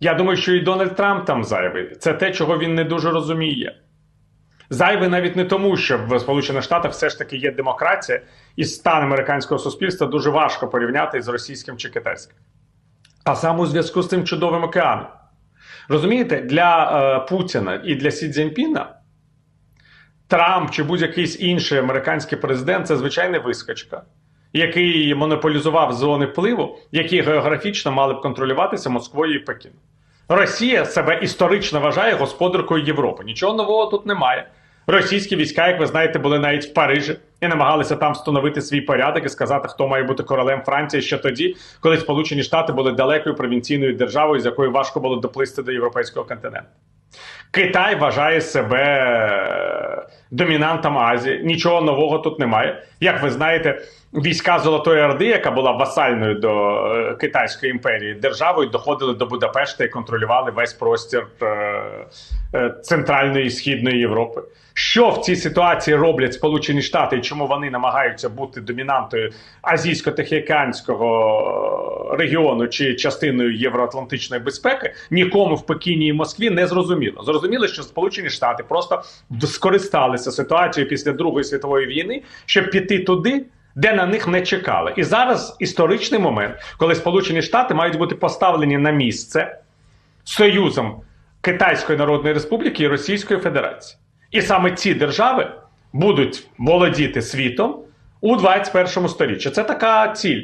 Я думаю, що і Дональд Трамп там зайвий. Це те, чого він не дуже розуміє. Зайвий навіть не тому, що в Сполучених Штатах все ж таки є демократія, і стан американського суспільства дуже важко порівняти з російським чи китайським. А саме у зв'язку з цим чудовим океаном. Розумієте, для е, Путіна і для Сі Цзіньпіна Трамп чи будь-який інший американський президент це звичайна вискочка, який монополізував зони впливу, які географічно мали б контролюватися Москвою і Пекіном. Росія себе історично вважає господаркою Європи. Нічого нового тут немає. Російські війська, як ви знаєте, були навіть в Парижі і намагалися там встановити свій порядок і сказати, хто має бути королем Франції ще тоді, коли Сполучені Штати були далекою провінційною державою, з якою важко було доплисти до європейського континенту. Китай вважає себе домінантом Азії. Нічого нового тут немає. Як ви знаєте, війська Золотої Орди, яка була васальною до е, Китайської імперії, державою доходили до Будапешта і контролювали весь простір е, Центральної і Східної Європи. Що в цій ситуації роблять Сполучені Штати і чому вони намагаються бути домінантою азійсько-тихоокеанського регіону чи частиною євроатлантичної безпеки, нікому в Пекіні і Москві не зрозуміло. Зрозуміло, що Сполучені Штати просто скористалися ситуацією після Другої світової війни, щоб піти туди. Де на них не чекали, і зараз історичний момент, коли Сполучені Штати мають бути поставлені на місце союзом Китайської Народної Республіки і Російської Федерації. І саме ці держави будуть володіти світом у 21 сторіччі. Це така ціль,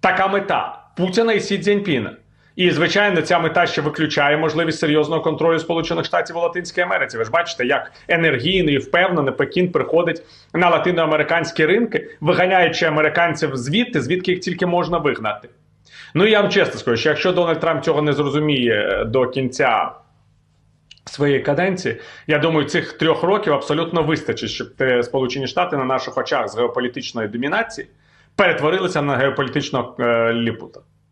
така мета Путіна і Сі Цзіньпіна. І, звичайно, ця мета ще виключає можливість серйозного контролю Сполучених Штатів у Латинській Америці. Ви ж бачите, як енергійно і впевнено Пекін приходить на латиноамериканські ринки, виганяючи американців звідти, звідки їх тільки можна вигнати. Ну я вам чесно скажу, що якщо Дональд Трамп цього не зрозуміє до кінця своєї каденції, я думаю, цих трьох років абсолютно вистачить, щоб те Сполучені Штати на наших очах з геополітичної домінації перетворилися на геополітичного е, ліпута.